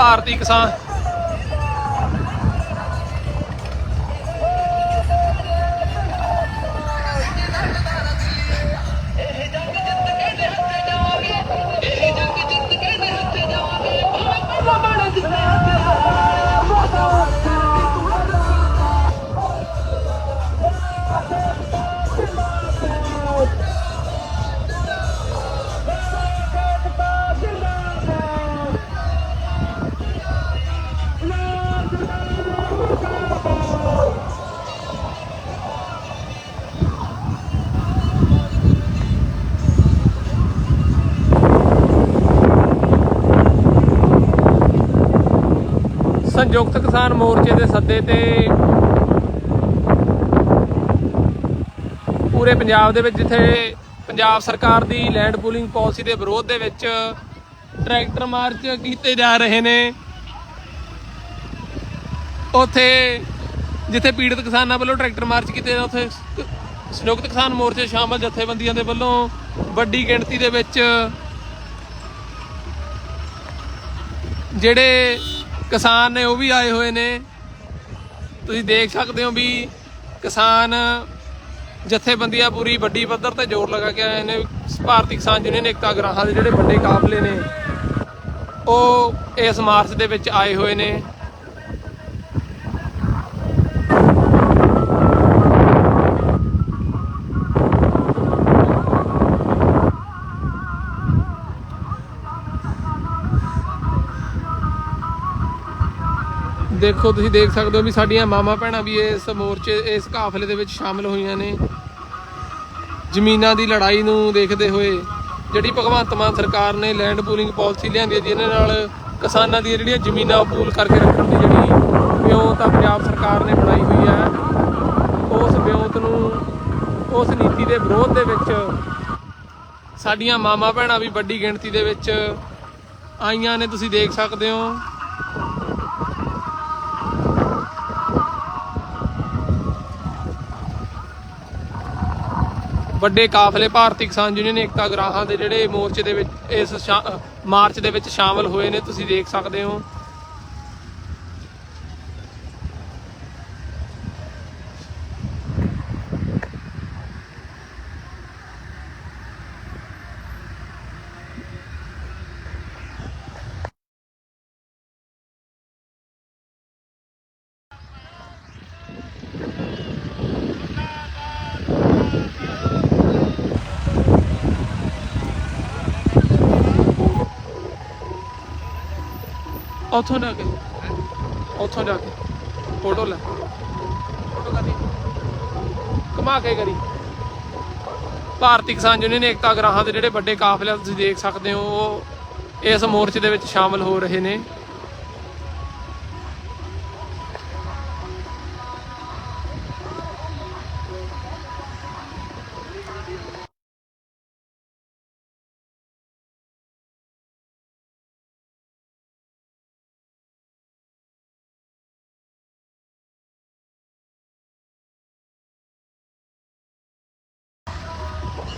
ਭਾਰਤੀ ਕਿਸਾਨ ਸੰਯੁਕਤ ਕਿਸਾਨ ਮੋਰਚੇ ਦੇ ਸੱਦੇ ਤੇ ਪੂਰੇ ਪੰਜਾਬ ਦੇ ਵਿੱਚ ਜਿੱਥੇ ਪੰਜਾਬ ਸਰਕਾਰ ਦੀ ਲੈਂਡ ਪੂਲਿੰਗ ਪਾਲਿਸੀ ਦੇ ਵਿਰੋਧ ਦੇ ਵਿੱਚ ਟਰੈਕਟਰ ਮਾਰਚ ਕੀਤੇ ਜਾ ਰਹੇ ਨੇ। ਉਥੇ ਜਿੱਥੇ ਪੀੜਤ ਕਿਸਾਨਾਂ ਵੱਲੋਂ ਟਰੈਕਟਰ ਮਾਰਚ ਕੀਤੇ ਜਾ ਉਥੇ ਸੰਯੁਕਤ ਕਿਸਾਨ ਮੋਰਚੇ ਸ਼ਾਮਲ ਜਥੇਬੰਦੀਆਂ ਦੇ ਵੱਲੋਂ ਵੱਡੀ ਗਿਣਤੀ ਦੇ ਵਿੱਚ ਜਿਹੜੇ ਕਿਸਾਨ ਨੇ ਉਹ ਵੀ ਆਏ ਹੋਏ ਨੇ। ਤੁਸੀਂ ਦੇਖ ਸਕਦੇ ਹੋ ਵੀ ਕਿਸਾਨ ਜਥੇਬੰਦੀਆਂ ਪੂਰੀ ਵੱਡੀ ਪੱਧਰ ਤੇ ਜ਼ੋਰ ਲਗਾ ਕੇ ਆਏ ਨੇ। ਭਾਰਤੀ ਕਿਸਾਨ ਯੂਨੀਅਨ ਏਕਤਾ ਗ੍ਰਾਹਾਂ ਦੇ ਜਿਹੜੇ ਵੱਡੇ ਕਾਫਲੇ ਨੇ, ਉਹ ਇਸ ਮਾਰਚ ਦੇ ਵਿੱਚ ਆਏ ਹੋਏ ਨੇ। ਦੇਖੋ, ਤੁਸੀਂ ਦੇਖ ਸਕਦੇ ਹੋ ਵੀ ਸਾਡੀਆਂ ਮਾਮਾ ਭੈਣਾਂ ਵੀ ਇਸ ਮੋਰਚੇ, ਇਸ ਕਾਫਲੇ ਦੇ ਵਿੱਚ ਸ਼ਾਮਲ ਹੋਈਆਂ ਨੇ। ਜ਼ਮੀਨਾਂ ਦੀ ਲੜਾਈ ਨੂੰ ਦੇਖਦੇ ਹੋਏ ਜਿਹੜੀ ਭਗਵੰਤ ਮਾਨ ਸਰਕਾਰ ਨੇ ਲੈਂਡ ਪੂਲਿੰਗ ਪਾਲਿਸੀ ਲਿਆਂਦੀ ਹੈ, ਜਿਹਦੇ ਨਾਲ ਕਿਸਾਨਾਂ ਦੀਆਂ ਜਿਹੜੀਆਂ ਜ਼ਮੀਨਾਂ ਉਹ ਪੂਲ ਕਰਕੇ ਰੱਖਣ ਦੀ ਜਿਹੜੀ ਵਿਉਂਤ ਆ ਪੰਜਾਬ ਸਰਕਾਰ ਨੇ ਬਣਾਈ ਹੋਈ ਹੈ, ਉਸ ਵਿਉਂਤ ਨੂੰ, ਉਸ ਨੀਤੀ ਦੇ ਵਿਰੋਧ ਦੇ ਵਿੱਚ ਸਾਡੀਆਂ ਮਾਮਾ ਭੈਣਾਂ ਵੀ ਵੱਡੀ ਗਿਣਤੀ ਦੇ ਵਿੱਚ ਆਈਆਂ ਨੇ, ਤੁਸੀਂ ਦੇਖ ਸਕਦੇ ਹੋ। ਵੱਡੇ ਕਾਫਲੇ ਭਾਰਤੀ ਕਿਸਾਨ ਯੂਨੀਅਨ ਏਕਤਾ ਗ੍ਰਾਹਾਂ ਦੇ ਜਿਹੜੇ ਮੋਰਚੇ ਦੇ ਵਿੱਚ, ਇਸ ਸ਼ਾ- ਮਾਰਚ ਦੇ ਵਿੱਚ ਸ਼ਾਮਲ ਹੋਏ ਨੇ, ਤੁਸੀਂ ਦੇਖ ਸਕਦੇ ਹੋ। ਉੱਥੋਂ ਜਾ ਕੇ ਉੱਥੋਂ ਜਾ ਕੇ ਫੋਟੋ ਲੈ ਫੋਟੋ ਕਰਨੀ ਕਮਾ ਕੇ ਕਰੀ ਭਾਰਤੀ ਕਿਸਾਨ ਯੂਨੀਅਨ ਏਕਤਾ ਗ੍ਰਾਹਾਂ ਦੇ ਜਿਹੜੇ ਵੱਡੇ ਕਾਫਲੇ ਆ, ਤੁਸੀਂ ਦੇਖ ਸਕਦੇ ਹੋ, ਉਹ ਇਸ ਮੋਰਚੇ ਦੇ ਵਿੱਚ ਸ਼ਾਮਲ ਹੋ ਰਹੇ ਨੇ।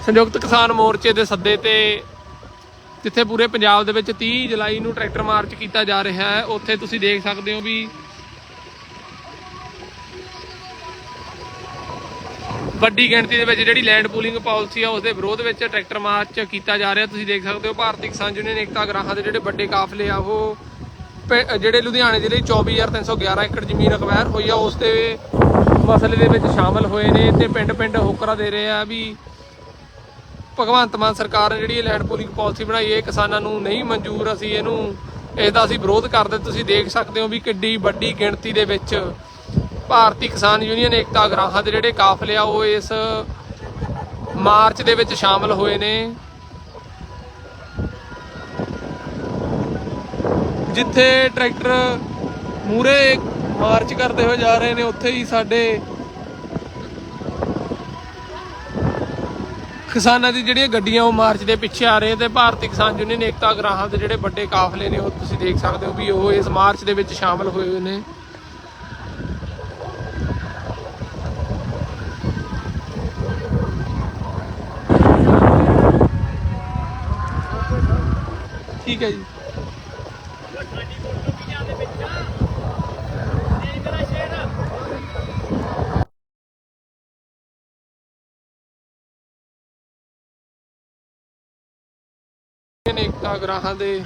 ਸੰਯੁਕਤ ਕਿਸਾਨ ਮੋਰਚੇ ਦੇ ਸੱਦੇ ਤੇ ਜਿੱਥੇ ਪੂਰੇ ਪੰਜਾਬ ਦੇ ਵਿੱਚ 30 ਜੁਲਾਈ ਨੂੰ ਟਰੈਕਟਰ ਮਾਰਚ ਕੀਤਾ ਜਾ ਰਿਹਾ ਹੈ, ਉੱਥੇ ਤੁਸੀਂ ਦੇਖ ਸਕਦੇ ਹੋ ਵੀ ਵੱਡੀ ਗਿਣਤੀ ਦੇ ਵਿੱਚ ਜਿਹੜੀ ਲੈਂਡ ਪੂਲਿੰਗ ਪਾਲਿਸੀ ਆ ਉਸ ਦੇ ਵਿਰੋਧ ਵਿੱਚ ਟਰੈਕਟਰ ਮਾਰਚ ਕੀਤਾ ਜਾ ਰਿਹਾ। ਤੁਸੀਂ ਦੇਖ ਸਕਦੇ ਹੋ ਭਾਰਤੀ ਕਿਸਾਨ ਯੂਨੀਅਨ ਏਕਤਾ ਗ੍ਰਾਹਾਂ ਦੇ ਜਿਹੜੇ ਵੱਡੇ ਕਾਫਲੇ ਆ, ਉਹ ਪ- ਜਿਹੜੇ ਲੁਧਿਆਣੇ ਜ਼ਿਲ੍ਹੇ 'ਚ 24311 ਏਕੜ ਜ਼ਮੀਨ ਅਕਵਾਇਰ ਹੋਈ ਆ, ਉਸ ਦੇ ਮਸਲੇ ਦੇ ਵਿੱਚ ਸ਼ਾਮਲ ਹੋਏ ਨੇ ਤੇ ਪਿੰਡ-ਪਿੰਡ ਹੋਕਰਾ ਦੇ ਰਹੇ ਆ ਵੀ ਭਗਵੰਤ ਮਾਨ ਸਰਕਾਰ ਨੇ ਜਿਹੜੀ ਇਹ ਲੈਂਡ ਪੂਲਿੰਗ ਪਾਲਿਸੀ ਬਣਾਈ ਹੈ ਕਿਸਾਨਾਂ ਨੂੰ ਨਹੀਂ ਮਨਜ਼ੂਰ, ਅਸੀਂ ਇਹਨੂੰ, ਇਹਦਾ ਅਸੀਂ ਵਿਰੋਧ ਕਰਦੇ, ਤੁਸੀਂ ਦੇਖ ਸਕਦੇ ਹੋ ਵੀ ਕਿੱਡੀ ਵੱਡੀ ਗਿਣਤੀ ਦੇ ਵਿੱਚ ਭਾਰਤੀ ਕਿਸਾਨ ਯੂਨੀਅਨ ਏਕਤਾ ਗਰਾਹਾਂ ਦੇ ਜਿਹੜੇ ਕਾਫਲੇ ਆ, ਉਹ ਇਸ ਮਾਰਚ ਦੇ ਵਿੱਚ ਸ਼ਾਮਲ ਹੋਏ ਨੇ। ਜਿੱਥੇ ਟਰੈਕਟਰ ਮੂਰੇ ਮਾਰਚ ਕਰਦੇ ਹੋਏ ਜਾ ਰਹੇ ਨੇ, ਉੱਥੇ ਹੀ ਸਾਡੇ ਕਿਸਾਨਾਂ ਦੀ ਜਿਹੜੀਆਂ ਗੱਡੀਆਂ ਉਹ ਮਾਰਚ ਦੇ ਪਿੱਛੇ ਆ ਰਹੇ ਤੇ ਭਾਰਤੀ ਕਿਸਾਨ ਯੂਨੀਅਨ ਏਕਤਾ ਗ੍ਰਾਹਾਂ ਦੇ ਜਿਹੜੇ ਵੱਡੇ ਕਾਫਲੇ ਨੇ ਉਹ ਤੁਸੀਂ ਦੇਖ ਸਕਦੇ ਹੋ ਵੀ ਉਹ ਇਸ ਮਾਰਚ ਦੇ ਵਿੱਚ ਸ਼ਾਮਲ ਹੋਏ ਹੋਏ ਨੇ। ਠੀਕ ਹੈ ਜੀ। ਅਨੇਕਤਾ ਗ੍ਰਾਹਾਂ ਦੇ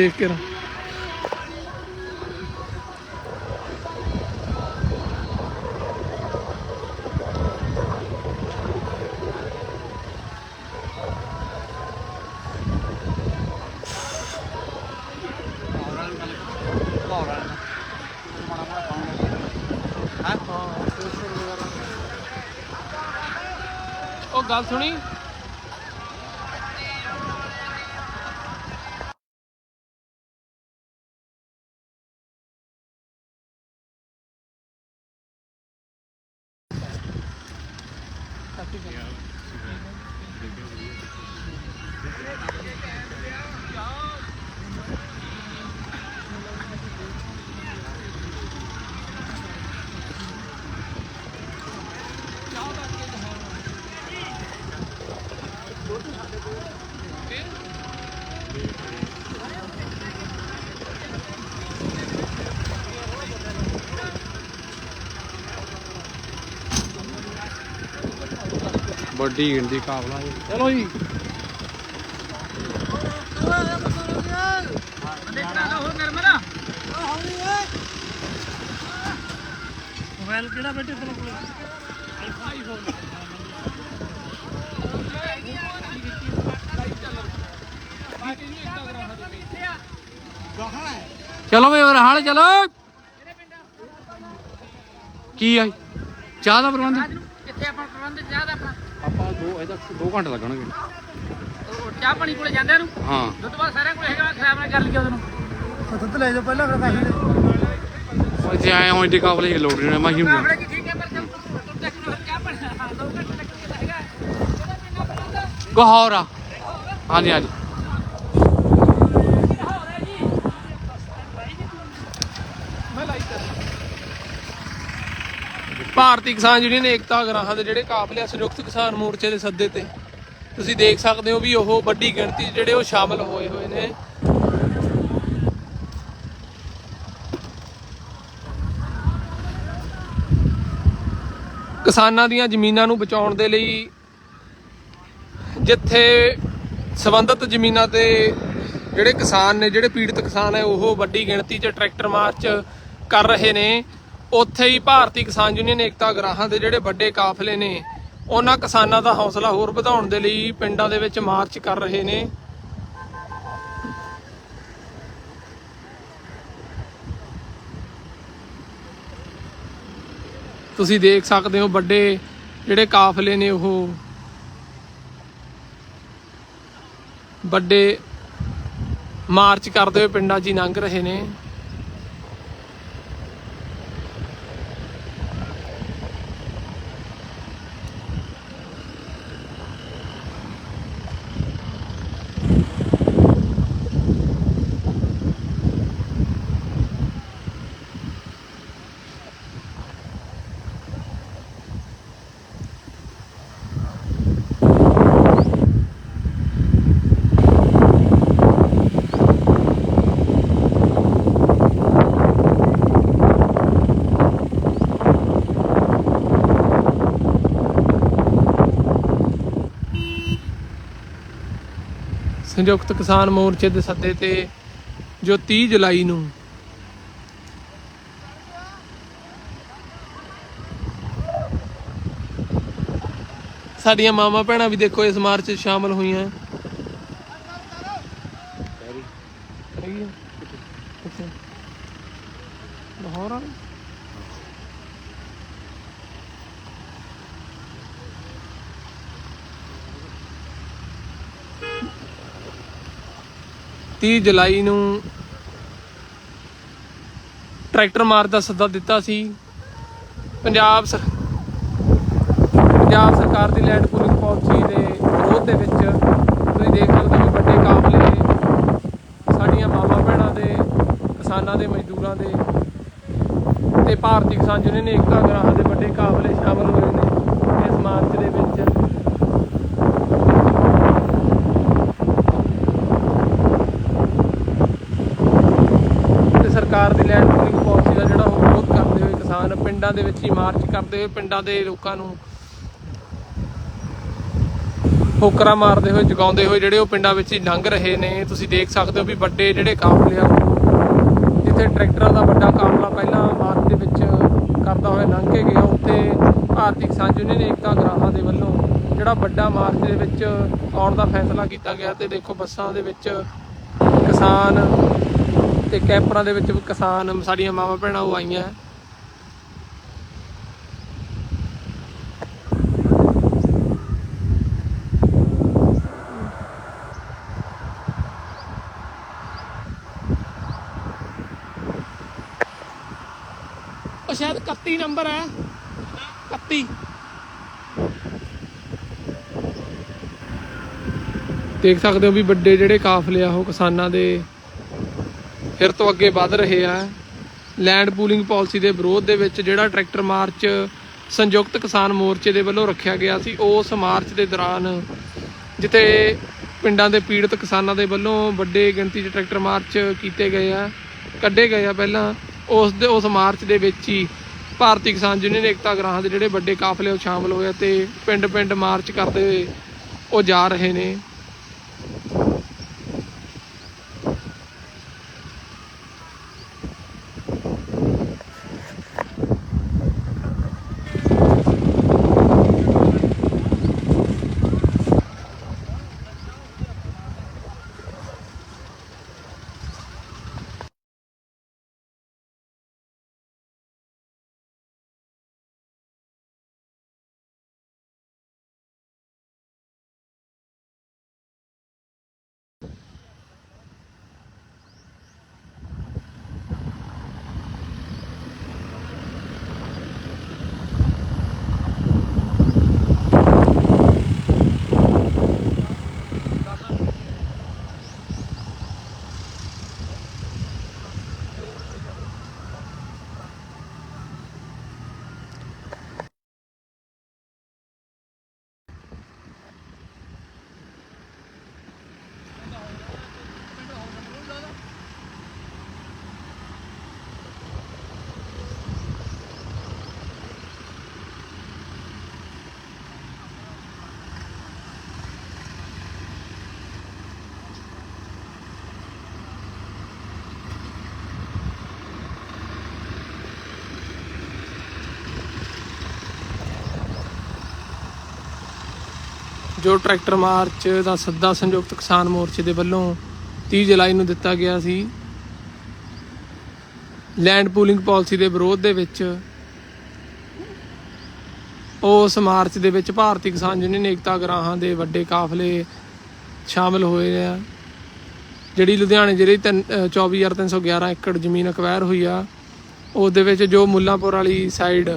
ਦੇਖ ਕੇ ਨਾ। ਉਹ ਗੱਲ ਸੁਣੀ ਵੱਡੀ ਗਿਣਤੀ ਕਾਬਲਾ ਜੀ। ਚਲੋ ਜੀ। ਮੋਬਾਈਲ ਕਿਹੜਾ ਬੈਠੇ ਤੇਰੇ ਕੋਲ? ਚਲੋ ਵੇ ਹਾਲ ਚਲੋ? ਕੀ ਆ ਚਾਹ ਦਾ ਪ੍ਰਬੰਧ? ਕਿੱਥੇ ਆਪਾਂ ਪ੍ਰਬੰਧ? ਚਾਹ ਦਾ ਆਪਣਾ ਆਪਾਂ ਦੋ ਅਜੇ ਤੱਕ 2 ਘੰਟੇ ਲੱਗਣਗੇ। ਉਹ ਚਾਹ ਪਾਣੀ ਕੋਲੇ ਜਾਂਦੇ ਨੂੰ? ਹਾਂ। ਦੁੱਧ ਬਾਅਦ ਸਾਰਿਆਂ ਕੋਲੇ ਹੈਗਾ ਖਰਾਬ ਨਾ ਕਰ ਲਿਆ ਉਹਨੂੰ ਦੁੱਧ ਲੈ ਜਾਓ ਪਹਿਲਾਂ ਫਿਰ ਪੈਸੇ। ਦੇ ਉਹ ਜੇ ਆਏ ਹੋਏ ਦੀ ਕਾਬਲੇ ਲੋੜ ਨਹੀਂ ਮੈਂ ਹੀ ਕਾਫਲੇ ਕੀ ਠੀਕ ਹੈ ਪਰ ਜਦ ਤੂੰ ਤੱਕ ਨੂੰ ਚਾਹ ਪਾਣੀ ਹਾਂ ਦੋ ਘੰਟੇ ਤੱਕ ਹੈਗਾ। ਉਹਦਾ ਕਿੰਨਾ ਪ੍ਰਬੰਧ ਗਹੌਰਾ। ਹਾਂਜੀ ਹਾਂਜੀ। ਭਾਰਤੀ ਕਿਸਾਨ ਯੂਨੀਅਨ ਏਕਤਾ ਗ੍ਰਾਹਾਂ ਦੇ ਜਿਹੜੇ ਕਾਫਲੇ ਆ, ਸੰਯੁਕਤ ਕਿਸਾਨ ਮੋਰਚੇ ਦੇ ਸੱਦੇ ਤੇ। ਤੁਸੀਂ ਦੇਖ ਸਕਦੇ ਹੋ ਵੀ ਉਹ ਵੱਡੀ ਗਿਣਤੀ ਜਿਹੜੇ ਉਹ ਸ਼ਾਮਲ ਹੋਏ ਹੋਏ ਨੇ। ਕਿਸਾਨਾਂ ਦੀਆਂ ਜ਼ਮੀਨਾਂ ਨੂੰ ਬਚਾਉਣ ਦੇ ਲਈ ਜਿੱਥੇ ਸਬੰਧਤ ਜ਼ਮੀਨਾਂ ਤੇ ਜਿਹੜੇ ਕਿਸਾਨ ਨੇ, ਜਿਹੜੇ ਪੀੜਤ ਕਿਸਾਨ ਹੈ ਉਹ ਵੱਡੀ ਗਿਣਤੀ 'ਚ ਟਰੈਕਟਰ ਮਾਰਚ ਕਰ ਰਹੇ ਨੇ। ਉੱਥੇ ਹੀ ਭਾਰਤੀ ਕਿਸਾਨ ਯੂਨੀਅਨ ਏਕਤਾ ਗਰਾਹਾਂ ਦੇ ਜਿਹੜੇ ਵੱਡੇ ਕਾਫਲੇ ਨੇ, ਉਹਨਾਂ ਕਿਸਾਨਾਂ ਦਾ ਹੌਸਲਾ ਹੋਰ ਵਧਾਉਣ ਦੇ ਲਈ ਪਿੰਡਾਂ ਦੇ ਵਿੱਚ ਮਾਰਚ ਕਰ ਰਹੇ ਨੇ। ਤੁਸੀਂ ਦੇਖ ਸਕਦੇ ਹੋ ਵੱਡੇ ਜਿਹੜੇ ਕਾਫਲੇ ਨੇ ਉਹ। ਵੱਡੇ ਮਾਰਚ ਕਰਦੇ ਹੋਏ ਪਿੰਡਾਂ 'ਚ ਹੀ ਲੰਘ ਰਹੇ ਨੇ। ਸੰਯੁਕਤ ਕਿਸਾਨ ਮੋਰਚੇ ਦੇ ਸੱਦੇ ਤੇ ਜੋ 30 ਜੁਲਾਈ ਨੂੰ ਸਾਡੀਆਂ ਮਾਵਾਂ ਭੈਣਾਂ ਵੀ ਦੇਖੋ ਇਸ ਮਾਰਚ 'ਚ ਸ਼ਾਮਲ ਹੋਈਆਂ। 30 ਜੁਲਾਈ ਨੂੰ ਟਰੈਕਟਰ ਮਾਰਚ ਦਾ ਸੱਦਾ ਦਿੱਤਾ ਸੀ। ਪੰਜਾਬ ਸਰ ਪੰਜਾਬ ਸਰਕਾਰ ਦੀ ਲੈਂਡ ਪੂਲਿੰਗ ਪਾਲਿਸੀ ਦੇ ਵਿਰੋਧ ਦੇ ਵਿੱਚ ਤੁਸੀਂ ਦੇਖ ਸਕਦੇ ਹੋ ਵੀ ਵੱਡੇ ਕਾਫਲੇ ਸਾਡੀਆਂ ਮਾਵਾਂ ਭੈਣਾਂ ਦੇ, ਕਿਸਾਨਾਂ ਦੇ, ਮਜ਼ਦੂਰਾਂ ਦੇ ਤੇ ਭਾਰਤੀ ਕਿਸਾਨ ਯੂਨੀਅਨ ਏਕਤਾ ਗ੍ਰਾਹਾਂ ਦੇ ਵੱਡੇ ਕਾਫਲੇ ਸ਼ਾਮਲ ਹੋਏ ਨੇ ਇਸ ਮਾਰਚ ਦੇ ਵਿੱਚ ਤੇ ਸਰਕਾਰ ਦੀ ਲੈਂਡ ਪੂਲਿੰਗ ਪਾਲਿਸੀ ਦਾ ਜਿਹੜਾ ਉਹ ਵਿਰੋਧ ਕਰਦੇ ਹੋਏ ਕਿਸਾਨ ਪਿੰਡਾਂ ਦੇ ਵਿੱਚ ਹੀ ਮਾਰਚ ਕਰਦੇ ਹੋਏ ਪਿੰਡਾਂ ਦੇ ਲੋਕਾਂ ਨੂੰ ਹੋਕਰਾ ਮਾਰਦੇ ਹੋਏ, ਜਗਾਉਂਦੇ ਹੋਏ ਜਿਹੜੇ ਉਹ ਪਿੰਡਾਂ ਵਿੱਚ ਹੀ ਲੰਘ ਰਹੇ ਨੇ। ਤੁਸੀਂ ਦੇਖ ਸਕਦੇ ਹੋ ਵੀ ਵੱਡੇ ਜਿਹੜੇ ਕਾਫਲੇ ਆ ਜਿੱਥੇ ਟਰੈਕਟਰਾਂ ਦਾ ਵੱਡਾ ਕਾਫਲਾ ਪਹਿਲਾਂ ਮਾਰਚ ਦੇ ਵਿੱਚ ਕਰਦਾ ਹੋਇਆ ਲੰਘ ਕੇ ਗਿਆ, ਉੱਥੇ ਭਾਰਤੀ ਕਿਸਾਨ ਯੂਨੀਅਨ ਏਕਤਾ ਗ੍ਰਾਹਾਂ ਦੇ ਵੱਲੋਂ ਜਿਹੜਾ ਵੱਡਾ ਮਾਰਚ ਦੇ ਵਿੱਚ ਆਉਣ ਦਾ ਫੈਸਲਾ ਕੀਤਾ ਗਿਆ ਤੇ ਦੇਖੋ ਬੱਸਾਂ ਦੇ ਵਿੱਚ ਕਿਸਾਨ ਤੇ ਕੈਂਪਰਾਂ ਦੇ ਵਿੱਚ ਵੀ ਕਿਸਾਨ, ਸਾਡੀਆਂ ਮਾਵਾਂ ਭੈਣਾਂ ਉਹ ਆਈਆਂ। ਸ਼ਾਇਦ 31 ਨੰਬਰ ਹੈ। 31 ਦੇਖ ਸਕਦੇ ਹੋ ਵੀ ਵੱਡੇ ਜਿਹੜੇ ਕਾਫਲੇ ਆ, ਉਹ ਕਿਸਾਨਾਂ ਦੇ ਫਿਰ ਤੋਂ ਅੱਗੇ ਵੱਧ ਰਹੇ ਆ। ਲੈਂਡ ਪੂਲਿੰਗ ਪਾਲਿਸੀ ਦੇ ਵਿਰੋਧ ਦੇ ਵਿੱਚ ਜਿਹੜਾ ਟਰੈਕਟਰ ਮਾਰਚ ਸੰਯੁਕਤ ਕਿਸਾਨ ਮੋਰਚੇ ਦੇ ਵੱਲੋਂ ਰੱਖਿਆ ਗਿਆ ਸੀ, ਉਸ ਮਾਰਚ ਦੇ ਦੌਰਾਨ ਜਿੱਥੇ ਪਿੰਡਾਂ ਦੇ ਪੀੜਤ ਕਿਸਾਨਾਂ ਦੇ ਵੱਲੋਂ ਵੱਡੇ ਗਿਣਤੀ 'ਚ ਟਰੈਕਟਰ ਮਾਰਚ ਕੀਤੇ ਗਏ ਆ, ਕੱਢੇ ਗਏ ਆ ਪਹਿਲਾਂ। ਉਸ ਦੇ ਉਸ ਮਾਰਚ ਦੇ ਵਿੱਚ ਹੀ ਭਾਰਤੀ ਕਿਸਾਨ ਯੂਨੀਅਨ ਏਕਤਾ ਗਰਾਹਾਂ ਦੇ ਜਿਹੜੇ ਵੱਡੇ ਕਾਫਲੇ ਉਹ ਸ਼ਾਮਲ ਹੋਏ ਆ ਤੇ ਪਿੰਡ-ਪਿੰਡ ਮਾਰਚ ਕਰਦੇ ਹੋਏ ਉਹ ਜਾ ਰਹੇ ਨੇ। ਜੋ ਟਰੈਕਟਰ ਮਾਰਚ ਦਾ ਸੱਦਾ ਸੰਯੁਕਤ ਕਿਸਾਨ ਮੋਰਚੇ ਦੇ ਵੱਲੋਂ 30 ਜੁਲਾਈ ਨੂੰ ਦਿੱਤਾ ਗਿਆ ਸੀ ਲੈਂਡ ਪੂਲਿੰਗ ਪਾਲਿਸੀ ਦੇ ਵਿਰੋਧ ਦੇ ਵਿੱਚ, ਉਸ ਮਾਰਚ ਦੇ ਵਿੱਚ ਭਾਰਤੀ ਕਿਸਾਨ ਯੂਨੀਅਨ ਏਕਤਾ ਗਰਾਹਾਂ ਦੇ ਵੱਡੇ ਕਾਫਲੇ ਸ਼ਾਮਲ ਹੋਏ ਆ, ਜਿਹੜੀ ਲੁਧਿਆਣੇ ਜ਼ਿਲ੍ਹੇ ਤਿੰਨ- ਅਹ 24311 ਏਕੜ ਜ਼ਮੀਨ ਅਕਵਾਇਰ ਹੋਈ ਆ ਉਸ ਦੇ ਵਿੱਚ ਜੋ ਮੁੱਲਾਂਪੁਰ ਵਾਲੀ ਸਾਈਡ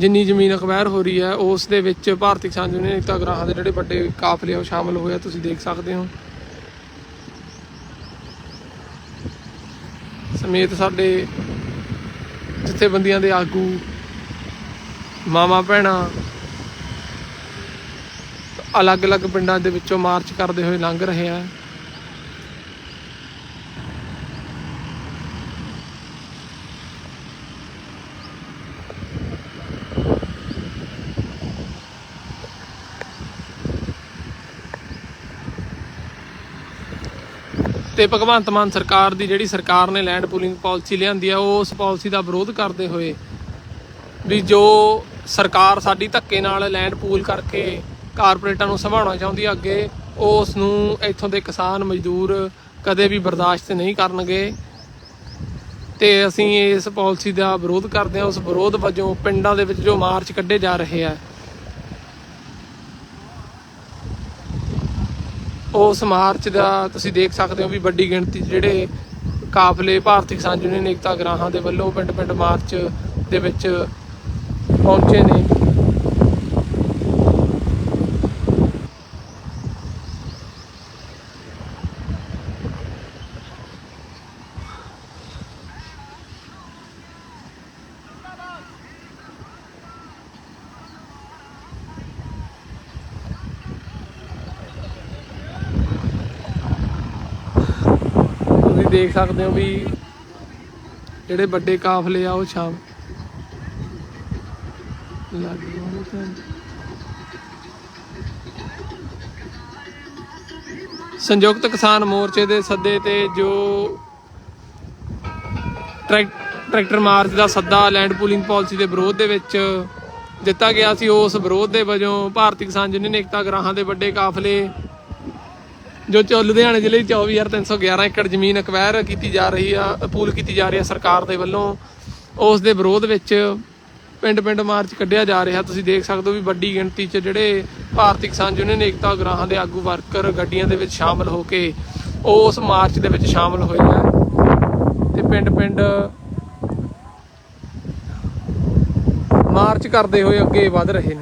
ਜਿੰਨੀ ਜ਼ਮੀਨ ਅਕਵਾਇਰ ਹੋ ਰਹੀ ਹੈ, ਉਸ ਦੇ ਵਿੱਚ ਭਾਰਤੀ ਕਿਸਾਨ ਯੂਨੀਅਨ ਏਕਤਾ ਗ੍ਰਾਹਾਂ ਦੇ ਜਿਹੜੇ ਵੱਡੇ ਕਾਫਲੇ ਆ, ਉਹ ਸ਼ਾਮਲ ਹੋਏ ਆ, ਤੁਸੀਂ ਦੇਖ ਸਕਦੇ ਹੋ। ਸਮੇਤ ਸਾਡੇ ਜਥੇਬੰਦੀਆਂ ਦੇ ਆਗੂ ਮਾਮਾ ਭੈਣਾਂ, ਅਲੱਗ-ਅਲੱਗ ਪਿੰਡਾਂ ਦੇ ਵਿੱਚੋਂ ਮਾਰਚ ਕਰਦੇ ਹੋਏ ਲੰਘ ਰਹੇ ਆ। ਤੇ ਭਗਵੰਤ ਮਾਨ ਸਰਕਾਰ ਦੀ ਜਿਹੜੀ ਸਰਕਾਰ ਨੇ ਲੈਂਡ ਪੂਲਿੰਗ ਪਾਲਿਸੀ ਲਿਆਂਦੀ ਆ ਉਸ ਪਾਲਿਸੀ ਦਾ ਵਿਰੋਧ ਕਰਦੇ ਹੋਏ ਵੀ ਜੋ ਸਰਕਾਰ ਸਾਡੀ ਧੱਕੇ ਨਾਲ ਲੈਂਡ ਪੂਲ ਕਰਕੇ ਕਾਰਪੋਰੇਟਾਂ ਨੂੰ ਸੰਭਾਲਣਾ ਚਾਹੁੰਦੀ ਆ, ਅੱਗੇ ਉਸ ਨੂੰ ਇੱਥੋਂ ਦੇ ਕਿਸਾਨ ਮਜ਼ਦੂਰ ਕਦੇ ਵੀ ਬਰਦਾਸ਼ਤ ਨਹੀਂ ਕਰਨਗੇ ਤੇ ਅਸੀਂ ਇਸ ਪਾਲਿਸੀ ਦਾ ਵਿਰੋਧ ਕਰਦੇ ਹਾਂ ਉਸ ਵਿਰੋਧ ਵਜੋਂ ਪਿੰਡਾਂ ਦੇ ਵਿੱਚ ਜੋ ਮਾਰਚ ਕੱਢੇ ਜਾ ਰਹੇ ਆ ਉਸ ਮਾਰਚ ਦਾ ਤੁਸੀਂ ਦੇਖ ਸਕਦੇ ਹੋ ਵੀ ਵੱਡੀ ਗਿਣਤੀ 'ਚ ਜਿਹੜੇ ਕਾਫਲੇ ਭਾਰਤੀ ਕਿਸਾਨ ਯੂਨੀਅਨ ਏਕਤਾ ਗਰਾਹਾਂ ਦੇ ਵੱਲੋਂ ਪਿੰਡ ਪਿੰਡ ਮਾਰਚ ਦੇ ਵਿੱਚ ਪਹੁੰਚੇ ਨੇ ਤੁਸੀਂ ਦੇਖ ਸਕਦੇ ਹੋ ਵੀ ਜਿਹੜੇ ਵੱਡੇ ਕਾਫਲੇ ਆ ਉਹ ਸ਼ਾਮ ਲੱਗ ਗਏ ਸੰਯੁਕਤ ਕਿਸਾਨ ਮੋਰਚੇ ਦੇ ਸੱਦੇ ਤੇ ਜੋ ਟਰੈਕਟਰ ਮਾਰਚ ਦਾ ਸੱਦਾ ਲੈਂਡ ਪੂਲਿੰਗ ਪਾਲਿਸੀ ਦੇ ਵਿਰੋਧ ਦੇ ਵਿੱਚ ਦਿੱਤਾ ਗਿਆ ਸੀ, ਉਸ ਵਿਰੋਧ ਦੇ ਵਜੋਂ ਭਾਰਤੀ ਕਿਸਾਨ ਯੂਨੀਅਨ ਏਕਤਾ ਗ੍ਰਾਹਾਂ ਦੇ ਵੱਡੇ ਕਾਫਲੇ ਜੋ ਚ ਲੁਧਿਆਣੇ ਜ਼ਿਲ੍ਹੇ 'ਚ 24311 ਏਕੜ ਜ਼ਮੀਨ ਅਕਵਾਇਰ ਕੀਤੀ ਜਾ ਰਹੀ ਆ, ਅਪੂਲ ਕੀਤੀ ਜਾ ਰਹੀ ਆ ਸਰਕਾਰ ਦੇ ਵੱਲੋਂ। ਉਸ ਦੇ ਵਿਰੋਧ ਵਿੱਚ ਪਿੰਡ ਪਿੰਡ ਮਾਰਚ ਕੱਢਿਆ ਜਾ ਰਿਹਾ। ਤੁਸੀਂ ਦੇਖ ਸਕਦੇ ਹੋ ਵੀ ਵੱਡੀ ਗਿਣਤੀ 'ਚ ਜਿਹੜੇ ਭਾਰਤੀ ਕਿਸਾਨ ਯੂਨੀਅਨ ਏਕਤਾ ਗਰਾਹਾਂ ਦੇ ਆਗੂ ਵਰਕਰ ਗੱਡੀਆਂ ਦੇ ਵਿੱਚ ਸ਼ਾਮਲ ਹੋ ਕੇ ਉਸ ਮਾਰਚ ਦੇ ਵਿੱਚ ਸ਼ਾਮਲ ਹੋਏ ਆ। ਤੇ ਪਿੰਡ ਪਿੰਡ ਮਾਰਚ ਕਰਦੇ ਹੋਏ ਅੱਗੇ ਵਧ ਰਹੇ ਨੇ।